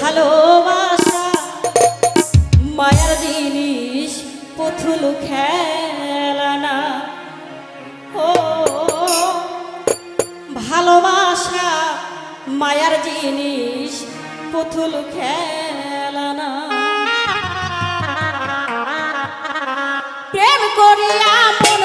ভালোবাসা। মায়ার জিনিস পথুল খেলানা। ও ভালোবাসা মায়ার জিনিস পুতুল খেলানা। প্রেম করিয়া মন